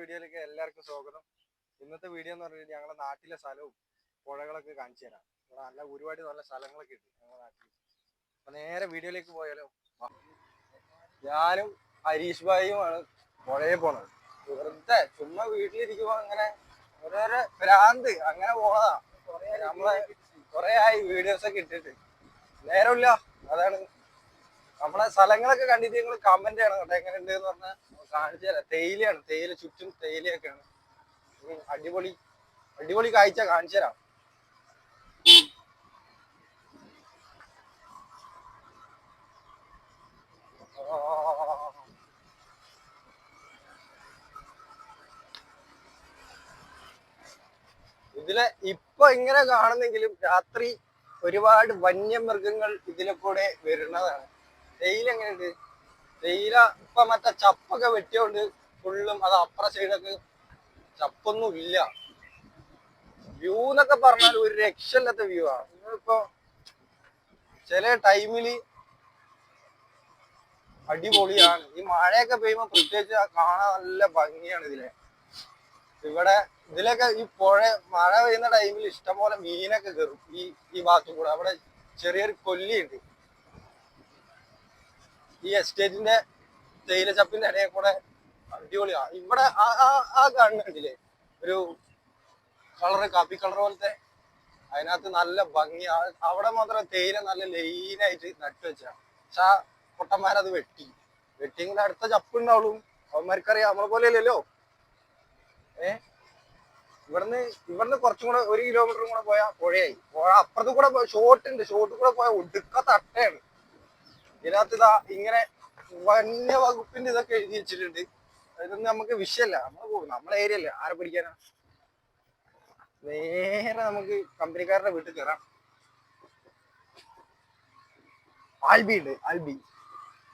വീഡിയോയിലേക്ക് എല്ലാവർക്കും സ്വാഗതം. ഇന്നത്തെ വീഡിയോ എന്ന് പറഞ്ഞാൽ ഞങ്ങളുടെ നാട്ടിലെ സ്ഥലവും പുഴകളൊക്കെ കാണിച്ചു തരാം. ഇവിടെ നല്ല ഒരുപാട് നല്ല സ്ഥലങ്ങളൊക്കെ ഉണ്ട് ഞങ്ങളുടെ നാട്ടിൽ. അപ്പൊ നേരെ വീഡിയോയിലേക്ക് പോയാലോ. ഞാനും ഹരീഷ് ഭായിയുമാണ് പുഴയെ പോണത്. വെറുതെ ചുമ്മാ വീട്ടിലിരിക്കുമ്പോ അങ്ങനെ ഓരോരോ ഭ്രാന്ത് അങ്ങനെ പോണതാ. നമ്മളെ കൊറേ ആയി വീഡിയോസ് ഒക്കെ ഇട്ടിട്ട്. നേരമില്ല. അതാണ് നമ്മളെ സ്ഥലങ്ങളൊക്കെ കണ്ടിട്ട് നിങ്ങൾ കമന്റ് ചെയ്യണം കേട്ടോ. എങ്ങനെയുണ്ട് എന്ന് പറഞ്ഞാൽ കാണിച്ചു തരാം തേയിലയാണ്. തേയില ചുറ്റും തേയിലയൊക്കെയാണ്. അടിപൊളി അടിപൊളി കാഴ്ച കാണിച്ചു തരാം. ഇതിലെ ഇപ്പൊ ഇങ്ങനെ കാണുന്നെങ്കിലും രാത്രി ഒരുപാട് വന്യമൃഗങ്ങൾ ഇതിലെ കൂടെ വരുന്നതാണ്. തേയില എങ്ങനെയുണ്ട് തേയില ഇപ്പൊ മറ്റേ ചപ്പൊക്കെ വെട്ടിയോണ്ട് ഫുള്ളും അത് അപ്പുറ സൈഡൊക്കെ ചപ്പൊന്നും ഇല്ല. വ്യൂ എന്നൊക്കെ പറഞ്ഞാൽ ഒരു രക്ഷയില്ലാത്ത വ്യൂ ആണ് നിങ്ങളിപ്പോ ചില ടൈമിൽ അടിപൊളിയാണ്. ഈ മഴയൊക്കെ പെയ്യുമ്പോ പ്രത്യേകിച്ച് കാണാൻ നല്ല ഭംഗിയാണ് ഇതിലെ. ഇവിടെ ഇതിലൊക്കെ ഈ പുഴ മഴ പെയ്യുന്ന ടൈമിൽ ഇഷ്ടംപോലെ മീനൊക്കെ കയറും ഈ ഈ ഭാഗത്തും കൂടെ. അവിടെ ചെറിയൊരു കൊല്ലിയുണ്ട്. ഈ എസ്റ്റേറ്റിന്റെ തേയിലച്ചപ്പിന്റെ ഇടയിൽ കൂടെ അടിപൊളിയാണ് ഇവിടെ ആ- കാണുന്നുണ്ടില്ലേ ഒരു കളറ് കാപ്പി കളർ പോലത്തെ. അതിനകത്ത് നല്ല ഭംഗി. അവിടെ മാത്രം തേയില നല്ല ലൈനായിട്ട് നട്ടു വെച്ചാ. പക്ഷെ ആ പൊട്ടന്മാരത് വെട്ടി. വെട്ടിയെങ്കിൽ അടുത്ത ചപ്പ് ഉണ്ടാവുള്ളൂ. അവന്മാർക്കറിയാം. നമ്മളെ പോലെ അല്ലല്ലോ. ഏ? ഇവിടുന്ന് ഇവിടുന്ന് കുറച്ചും കൂടെ ഒരു കിലോമീറ്ററും കൂടെ പോയാൽ പുഴയായി. പുഴ അപ്പുറത്ത് കൂടെ ഷോർട്ട് ഉണ്ട്. ഷോർട്ട് കൂടെ പോയാൽ ഒടുക്കത്ത അട്ടയാണ് ഇതിനകത്ത് ഇതാ ഇങ്ങനെ വന്യ വകുപ്പിന്റെ ഇതൊക്കെ എഴുതി വെച്ചിട്ടുണ്ട് അതിനൊന്നും നമുക്ക് വിഷയമല്ല. നമ്മൾ പോകും. നമ്മളെ ഏരിയ അല്ലേ? ആരെ പിടിക്കാനാ? നേരെ നമുക്ക് കമ്പനിക്കാരുടെ വീട്ടിൽ കയറാം ആൽബി ഉണ്ട്. ആൽബി.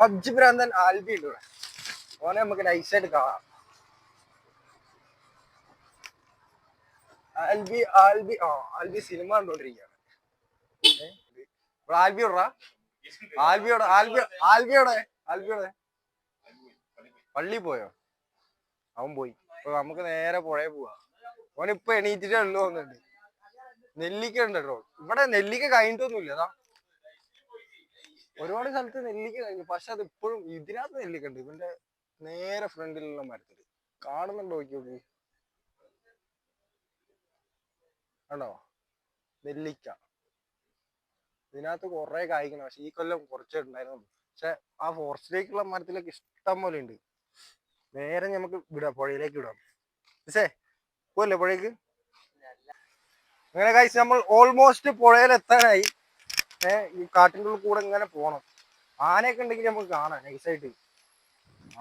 പബ്ജി ഭ്രാന്തൻ ആൽബി ഉണ്ട് ഇവിടെ. ഓനെ നമുക്ക് നൈസായിട്ട് കാണാം. ആൽബി ആൽബി ആ ആൽബി സിനിമ കണ്ടോണ്ടിരിക്കുകയാണ്? ആൽബി വിടറാ ആൽബിയോടെ ആൽബി ആൽബിയോടെ ആൽബിയോടെ. പള്ളി പോയോ? അവൻ പോയി. നമുക്ക് നേരെ പുഴയെ പോവാ. അവനിപ്പോ എണീറ്റിട്ട് ഉള്ളു തോന്നുന്നുണ്ട്. നെല്ലിക്ക ഉണ്ട് കേട്ടോ ഇവിടെ നെല്ലിക്ക കഴിഞ്ഞിട്ടൊന്നുമില്ല. അതാ ഒരുപാട് സ്ഥലത്ത് നെല്ലിക്ക കഴിഞ്ഞു. പക്ഷെ അത് ഇപ്പോഴും ഇതിനകത്ത് നെല്ലിക്ക ഉണ്ട്. ഇവന്റെ നേരെ ഫ്രണ്ടിലുള്ള മരത്തിൽ. കാണുന്നുണ്ടോ നോക്കി. ആണോ? നെല്ലിക്ക. ഇതിനകത്ത് കുറെ കായ്ക്കണം. പക്ഷെ ഈ കൊല്ലം കുറച്ചേ ഉണ്ടായിരുന്നുള്ളൂ പക്ഷെ ആ ഫോറസ്റ്റിലേക്കുള്ള മരത്തിലൊക്കെ ഇഷ്ടം പോലെ ഉണ്ട് നേരെ നമുക്ക് വിടാം പുഴയിലേക്ക് വിടാം. പക്ഷേ പോവല്ലേ പുഴയ്ക്ക് അങ്ങനെ കഴിച്ച് നമ്മൾ ഓൾമോസ്റ്റ് പുഴയിൽ എത്താനായി ഏഹ് ഈ കാട്ടിന്റെ കൂടെ ഇങ്ങനെ പോകണം ആനയൊക്കെ ഉണ്ടെങ്കിൽ നമുക്ക് കാണാം നൈസായിട്ട്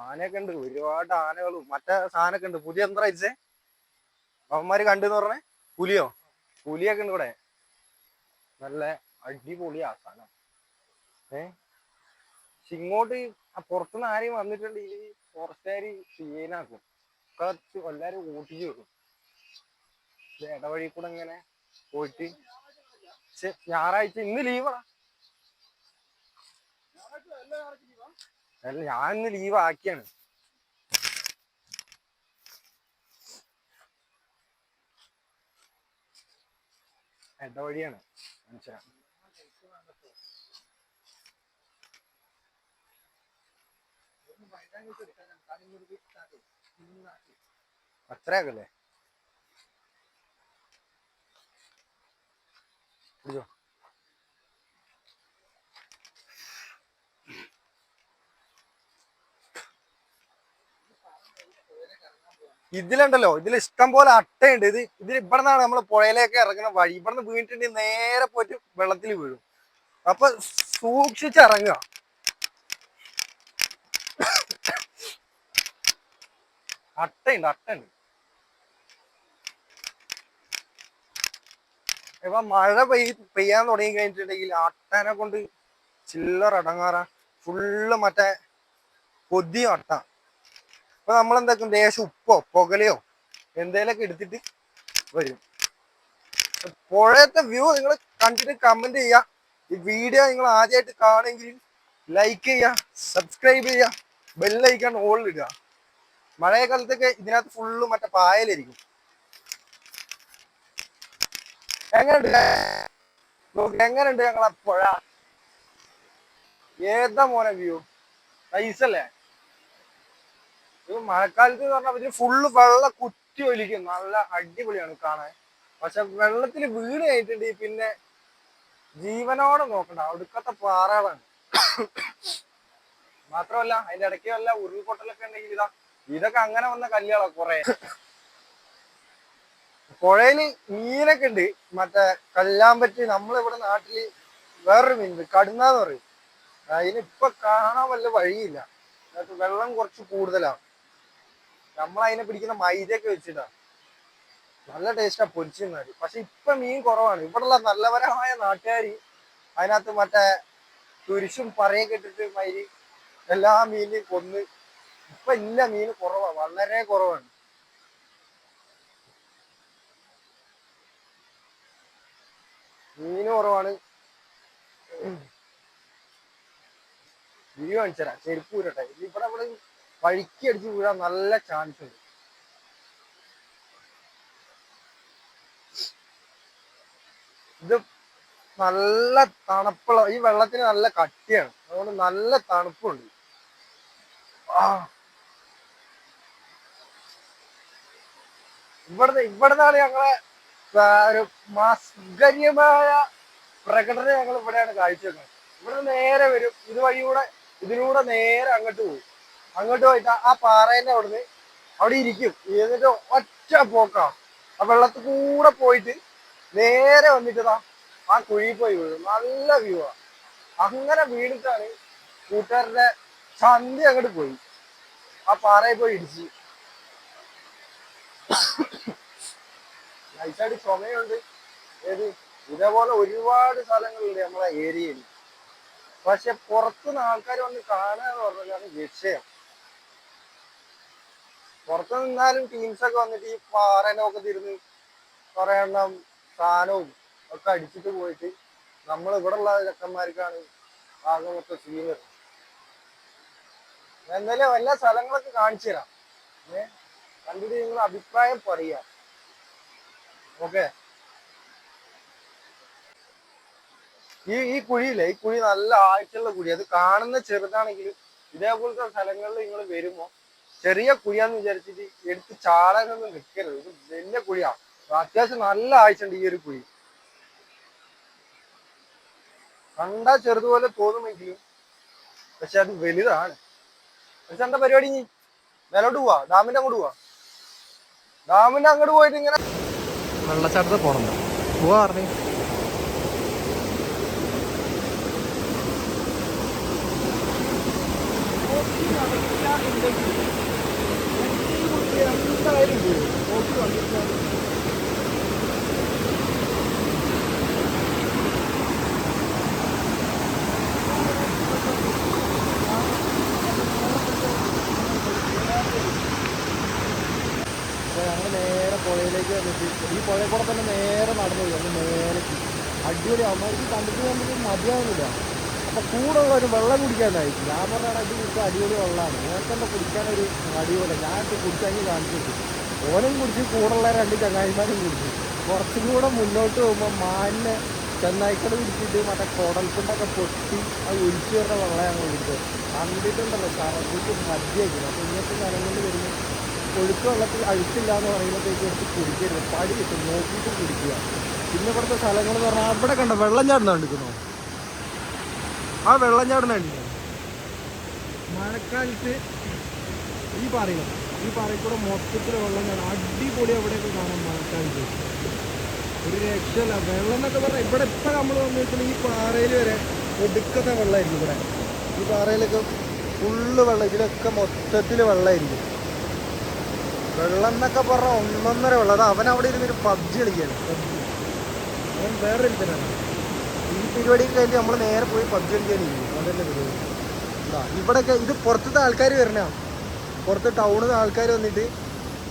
ആനയൊക്കെ ഉണ്ട് ഒരുപാട് ആനകളും. മറ്റേ സാധനമൊക്കെ ഉണ്ട് പുതിയ എന്താ കഴിച്ചേ അവന്മാര് കണ്ടെന്ന് പറഞ്ഞേ? പുലിയോ? പുലിയൊക്കെ ഉണ്ട് ഇവിടെ. നല്ല അടിപൊളിയാ സാധനം. ഏ? ഇങ്ങോട്ട് പുറത്തുനിന്ന് ആരെയും വന്നിട്ടുണ്ടെങ്കിൽ ഫോറസ്റ്റുകാര് സീനാക്കും. കുറച്ച് എല്ലാരും ഓട്ടിച്ചു ഇത് ഇടവഴി കൂടെ ഇങ്ങനെ പോയിട്ട്. ഞായറാഴ്ച ഇന്ന് അല്ല ഞാൻ ഇന്ന് ലീവ് ആക്കിയാണ്. ഇടവഴിയാണ്. മനസ്സിലായി? അത്രയൊക്കെ പിടിച്ചോ ഇതിലുണ്ടല്ലോ ഇതിൽ ഇഷ്ടം പോലെ അട്ടയുണ്ട്. ഇത് ഇതിൽ ഇവിടെ നിന്നാണ് നമ്മൾ പുഴയിലേക്ക് ഇറങ്ങുന്ന വഴി. ഇവിടെ നിന്ന് വീണിട്ടുണ്ടെങ്കിൽ നേരെ പോയിട്ട് വെള്ളത്തിൽ വീഴും. അപ്പൊ സൂക്ഷിച്ച് അട്ടയുണ്ട് അട്ടയുണ്ട്. ഇപ്പൊ മഴ പെയ്യ പെയ്യാൻ തുടങ്ങി കഴിഞ്ഞിട്ടുണ്ടെങ്കിൽ അട്ടനെ കൊണ്ട് ചില്ലറ അടങ്ങാറ ഫുള്ള് മറ്റേ കൊതിയും അട്ട. അപ്പൊ നമ്മൾ എന്താക്കും ദേശം ഉപ്പോ പുകലയോ എന്തേലൊക്കെ എടുത്തിട്ട് വരും. പുഴയത്തെ വ്യൂ നിങ്ങൾ കണ്ടിട്ട് കമന്റ് ചെയ്യാ ഈ വീഡിയോ നിങ്ങൾ ആദ്യമായിട്ട് കാണുമെങ്കിൽ ലൈക്ക് ചെയ്യുക സബ്സ്ക്രൈബ് ചെയ്യുക ബെല്ലൈക്കാൻ ഓളിടുക മഴക്കാലത്തൊക്കെ ഇതിനകത്ത് ഫുള്ള് മറ്റേ പായലായിരിക്കും എങ്ങനെയുണ്ട് നോക്ക് എങ്ങനെയുണ്ട് ഞങ്ങളെ പുഴ? ഏതാ മോനെ വ്യൂ നൈസല്ലേ ഇത് മഴക്കാലത്ത് എന്ന് പറഞ്ഞാൽ ഇതിന് ഫുള്ള് വെള്ളം കുത്തി ഒലിക്കും. നല്ല അടിപൊളിയാണ് കാണാൻ. പക്ഷെ വെള്ളത്തിൽ വീണ് കഴിഞ്ഞിട്ടുണ്ടെങ്കിൽ പിന്നെ ജീവനോടെ നോക്കണ്ട. അടുക്കത്തെ പാറകളാണ്. മാത്രമല്ല അതിന്റെ ഇടയ്ക്ക് വല്ല ഉരുൾപൊട്ടലൊക്കെ ഉണ്ടെങ്കിൽ ഇതാ ഇതൊക്കെ അങ്ങനെ വന്ന കല്ലുകളാ കൊറേ. പുഴയിൽ മീനൊക്കെ ഉണ്ട്. മറ്റേ കല്ലാമ്പറ്റി നമ്മളിവിടെ നാട്ടിൽ വേറൊരു മീൻ കടുന്നാന്ന് പറയും. അതിനിപ്പൊ കാണാൻ വല്ല വഴിയില്ല. വെള്ളം കുറച്ച് കൂടുതലാണ് നമ്മൾ അതിനെ പിടിക്കുന്ന മൈദയൊക്കെ വെച്ചിട്ടാ. നല്ല ടേസ്റ്റാ പൊരിച്ചിരുന്നാൽ പക്ഷെ ഇപ്പൊ മീൻ കുറവാണ്. ഇവിടെയുള്ള നല്ലവരമായ നാട്ടുകാര് അതിനകത്ത് മറ്റേ കുരിശും പറയൊക്കെ ഇട്ടിട്ട് മൈരി എല്ലാ മീനിനെയും കൊന്ന് ഇപ്പൊ ഇല്ല മീൻ കുറവാ വളരെ കുറവാണ്. മീന് കുറവാണ്. വീഡിയോ ചെരുപ്പ് ഊരട്ടെ. ഇവിടെ ഇവിടെ വഴുക്കി അടിച്ച് വീഴാൻ നല്ല ചാൻസ് ഉണ്ട്. ഇത് നല്ല തണുപ്പുള്ള ഈ വെള്ളത്തിന് നല്ല കട്ടിയാണ്. അതുകൊണ്ട് നല്ല തണുപ്പുണ്ട്. ആ. ഇവിടുന്ന് ഇവിടുന്നാണ് ഞങ്ങളെ ഒരു മാസ്കര്യമായ പ്രകടനം ഞങ്ങൾ ഇവിടെയാണ് കാഴ്ചവെക്കുന്നത്. ഇവിടെ നേരെ വരും. ഇത് വഴിയൂടെ ഇതിലൂടെ നേരെ അങ്ങോട്ട് പോകും. അങ്ങോട്ട് പോയിട്ട് ആ പാറേന്റെ അവിടുന്ന് അവിടെ ഇരിക്കും. എന്നിട്ട് ഒറ്റ പോക്കാണ്. ആ വെള്ളത്തിൽ കൂടെ പോയിട്ട് നേരെ വന്നിട്ടതാ ആ കുഴി പോയി വീഴും. നല്ല വ്യൂ ആണ് അങ്ങനെ വീണിട്ടാണ് കൂട്ടുകാരുടെ ചന്തി അങ്ങോട്ട് പോയി. ആ പാറയിൽ പോയി ഇടിച്ച്. നൈസായിട്ട് ചുമയുണ്ട്. ഏത്? ഇതേപോലെ ഒരുപാട് സ്ഥലങ്ങളുണ്ട് നമ്മളെ ഏരിയയിൽ. പക്ഷെ പുറത്തുനിന്ന് ആൾക്കാർ വന്ന് കാണുക എന്ന് പറഞ്ഞാലാണ് വിഷയം. പുറത്തു നിന്നാലും ടീംസ് ഒക്കെ വന്നിട്ട് ഈ പാറേനെ ഒക്കെ തിരുന്ന് കുറെ എണ്ണം സാധനവും ഒക്കെ അടിച്ചിട്ട് പോയിട്ട് നമ്മൾ ഇവിടെ ഉള്ള ചെക്കന്മാർക്കാണ് ആകെ മൊത്തം സീൻ എന്തായാലും എല്ലാ സ്ഥലങ്ങളൊക്കെ കാണിച്ചു തരാം. ഏഹ് കണ്ടിട്ട് നിങ്ങൾ അഭിപ്രായം പറയാം ഓക്കെ. ഈ ഈ കുഴിയില്ലേ ഈ കുഴി നല്ല ആഴ്ചയുള്ള കുഴി. അത് കാണുന്ന ചെറുതാണെങ്കിലും ഇതേപോലത്തെ സ്ഥലങ്ങളിൽ നിങ്ങൾ വരുമ്പോ ചെറിയ കുഴിയാന്ന് വിചാരിച്ചിട്ട് എടുത്ത് ചാടാനൊന്നും നിൽക്കരുത് ഇത് വലിയ കുഴിയാ. അത്യാവശ്യം നല്ല ആഴ്ച ഉണ്ട് ഈ ഒരു കുഴി. കണ്ടാ ചെറുതുപോലെ തോന്നുമെങ്കിലും പക്ഷെ അത് വലുതാണ്. പക്ഷെ എന്താ പരിപാടി നീ മേലോട്ട് പോവാ. ഡാമിന്റെ അങ്ങോട്ട് പോവാ. ഡാമിന്റെ അങ്ങോട്ട് പോയിട്ട് ഇങ്ങനെ വെള്ളച്ചാട്ടത്തിൽ പോണം. പോവാ പറഞ്ഞു എന്തായാലും പോകും അപ്പോൾ ഞങ്ങൾ നേരെ പുഴയിലേക്ക് ഈ പുഴയിൽ കൂടെ തന്നെ നേരെ നടന്നു പോയി. ഞങ്ങൾ നേരെ അടിപൊളി. അമ്മയ്ക്ക് കണ്ടിട്ട് നമുക്ക് മതിയാവുന്നില്ല. അപ്പോൾ കൂടെ ഒരു വെള്ളം കുടിക്കാനായി. ഞാൻ പറഞ്ഞാൽ അടി കുടിച്ചാൽ അടിപൊളി വെള്ളമാണ്. നേരത്തെ കുടിക്കാനൊരു അടിപൊളി ഞാൻ കുടിച്ചാങ്കിൽ കാണിച്ചു ഓനും കുടിച്ച് കൂടെയുള്ള രണ്ട് ചങ്ങായിമാരും കുടിച്ചു. കുറച്ചും കൂടെ മുന്നോട്ട് പോകുമ്പോൾ മാനിനെ ചെന്നായിക്കട പിടിച്ചിട്ട് മറ്റേ കുടൽക്കുണ്ടൊക്കെ പൊട്ടി അത് ഒഴിച്ചു വരുന്ന വെള്ളം ഞങ്ങൾ കുടിച്ചത്. കണ്ടിട്ടുണ്ടല്ലോ കറക്കിട്ട് മദ്യമായിരിക്കും അപ്പോൾ ഇങ്ങനത്തെ നിലങ്ങളിൽ വരുമ്പോൾ ഒഴുക്ക് വെള്ളത്തിൽ അഴുക്കില്ല എന്ന് പറയുമ്പോഴത്തേക്ക് കുറച്ച് കുടിക്കരുത്. പടി കിട്ടും. നോക്കിയിട്ട് കുടിക്കുക. പിന്നെ ഇവിടുത്തെ സ്ഥലങ്ങൾ എന്ന് പറഞ്ഞാൽ അവിടെ കണ്ട? വെള്ളം ചാടുന്ന കണ്ടിരിക്കുന്നു? ആ വെള്ളം ചാടുന്ന കണ്ടിരിക്കുന്നു? മഴക്കാലത്ത് ഈ പാറയിൽ ഈ പാറയിൽ കൂടെ മൊത്തത്തിൽ വെള്ളം ചാടും. അടിപൊളി അവിടെയൊക്കെ കാണാം മഴക്കാലത്ത്. ഒരു രക്ഷയില്ല. വെള്ളം എന്നൊക്കെ പറഞ്ഞാൽ ഇവിടെ ഇപ്പം നമ്മൾ വന്നു വെച്ചാൽ ഈ പാറയിൽ വരെ ഒടുക്കത്തെ വെള്ളമായിരിക്കും ഇവിടെ. ഈ പാറയിലൊക്കെ ഫുള്ള് വെള്ളം. ഇതിലൊക്കെ മൊത്തത്തിൽ വെള്ളമായിരിക്കും. വെള്ളം എന്നൊക്കെ പറഞ്ഞാൽ ഒന്നൊന്നര വെള്ളം. അത് അവൻ അവിടെ ഇരുന്നൊരു പബ്ജി കളിക്കുകയാണ് പബ്ജി അവൻ വേറെ ഒരുത്തനാണ് ഈ പരിപാടിയൊക്കെ കഴിഞ്ഞ് നമ്മൾ നേരെ പോയി പബ്ജി കളിക്കാനിരിക്കും പരിപാടി. ഇതാ പുറത്തത്തെ ആൾക്കാർ വരണ. പുറത്ത് ടൗണിൽ നിന്ന് ആൾക്കാർ വന്നിട്ട്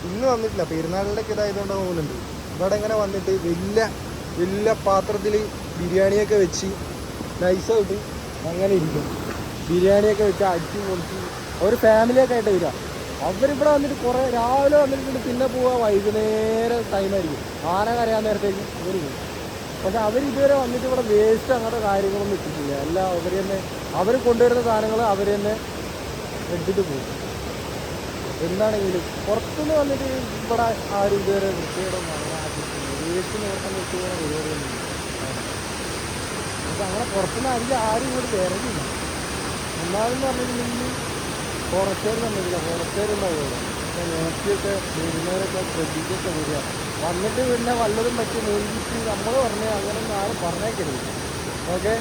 ഇന്ന് വന്നിട്ടില്ല. പെരുന്നാളിലേക്ക് ഇതായതുകൊണ്ട് പോകുന്നുണ്ട് ഇവിടെ ഇങ്ങനെ വന്നിട്ട് വലിയ വലിയ പാത്രത്തിൽ ബിരിയാണിയൊക്കെ വെച്ച് നൈസായിട്ട് അങ്ങനെ ഇരിക്കും. ബിരിയാണിയൊക്കെ വെച്ച് അടിച്ച് പൊളിച്ച് ഒരു ഫാമിലിയൊക്കെ ആയിട്ട് വരിക. അവരിവിടെ വന്നിട്ട് കുറേ രാവിലെ വന്നിട്ടുണ്ട് പിന്നെ പോവാ വൈകുന്നേരം ടൈമായിരിക്കും ആന കരയാൻ നേരത്തേക്ക് ഇവർ പോകും പക്ഷെ അവർ ഇതുവരെ വന്നിട്ട് ഇവിടെ വേസ്റ്റ് അങ്ങനത്തെ കാര്യങ്ങളൊന്നും ഇട്ടിട്ടില്ല. എല്ലാം അവർ തന്നെ അവർ കൊണ്ടുവരുന്ന സാധനങ്ങൾ അവർ തന്നെ എടുത്തിട്ട് പോകും. എന്താണെങ്കിലും പുറത്തുനിന്ന് വന്നിട്ട് ഇവിടെ ആരും ഇതുവരെ ആക്കിയിട്ടില്ല. വേസ്റ്റ് പക്ഷെ അങ്ങനെ പുറത്തുനിന്ന് ആരും ആരും ഇങ്ങോട്ട് വരലില്ല. എന്നാലും പറഞ്ഞിട്ടുണ്ടെങ്കിൽ ഉണ്ടാവുമല്ലോ അപ്പോൾ നോക്കിയൊക്കെ വരുന്നവരൊക്കെ ശ്രദ്ധിച്ചൊക്കെ വരിക. വന്നിട്ട് പിന്നെ വല്ലതും പറ്റി മേടിച്ചിട്ട് നമ്മൾ പറഞ്ഞ അങ്ങനെയൊന്നും ആരും പറഞ്ഞേക്കരുത്. ഓക്കെ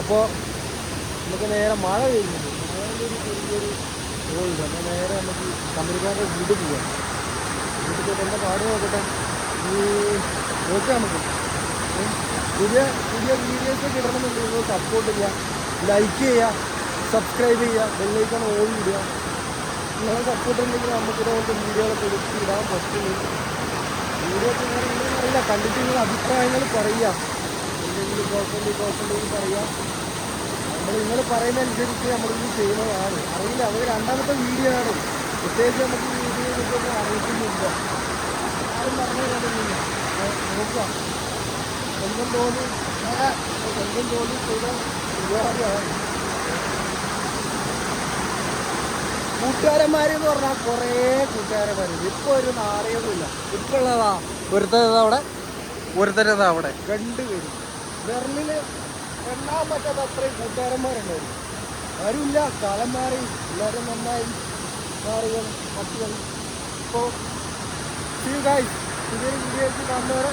അപ്പോൾ നമുക്ക് നേരെ മഴ പെയ്യുന്നുണ്ട് മഴയുടെ ഒരു ചെറിയൊരു റോളുണ്ട് അപ്പോൾ നേരെ നമുക്ക് കമ്പനിക്കാരുടെ വീട് പോവാം. വീട്ടിൽ പോയിട്ട് എന്റെ പാട് നോക്കട്ടെ? ഈ നോക്കാം നമുക്ക്. പുതിയ പുതിയ വീഡിയോസ് ഒക്കെ ഇടണമെന്നുണ്ടെങ്കിൽ സപ്പോർട്ട് ചെയ്യുക ലൈക്ക് ചെയ്യുക സബ്സ്ക്രൈബ് ചെയ്യുക ബെല്ലൈക്കൺ ഓൺ ചെയ്യുക നിങ്ങളെ സപ്പോർട്ട് ഉണ്ടെങ്കിൽ നമുക്ക് ഇതുപോലത്തെ വീഡിയോകളൊക്കെ എടുത്ത് ഇടാൻ പറ്റുള്ളൂ. വീഡിയോ അറിയില്ല. കണ്ടിട്ട് നിങ്ങൾ അഭിപ്രായങ്ങൾ പറയുക. എന്തെങ്കിലും കുഴപ്പമുണ്ടെങ്കിൽ കുഴപ്പമുണ്ടെങ്കിൽ പറയുക. നമ്മൾ നിങ്ങൾ പറയുന്ന അനുസരിച്ച് നമ്മളിത് ചെയ്യുന്നതാണ്. അറിയില്ല. അത് രണ്ടാമത്തെ വീഡിയോ ആണ്. പ്രത്യേകിച്ച് നമുക്ക് വീഡിയോ കുറിച്ചൊന്നും അറിയിക്കുന്നില്ല ആരും പറഞ്ഞു തരുന്നില്ല നോക്കാം സ്വന്തം തോന്നി സ്വന്തം തോന്നി ചെയ്ത പരിപാടിയാണ് കൂട്ടുകാരന്മാരെന്ന് പറഞ്ഞാൽ കുറേ കൂട്ടുകാരന്മാരുണ്ട്. ഇപ്പൊ ഒരു നാണയവുമില്ല ഇപ്പൊ ഉള്ളതാ ഒരുത്തരതാ അവിടെ. ഒരുത്തരതാ അവിടെ. രണ്ടുപേരും. ബെർലിന് എണ്ണാൻ പറ്റാത്ത അത്രയും കൂട്ടുകാരന്മാരുണ്ടായിരുന്നു. ആരുമില്ല. കാലം മാറി. എല്ലാവരും നന്നായി. മാറികൾ മറ്റുകൾ ഇപ്പോൾ ഗായ്സ് പുതിയൊരു വീഡിയോ കാണുന്നവരെ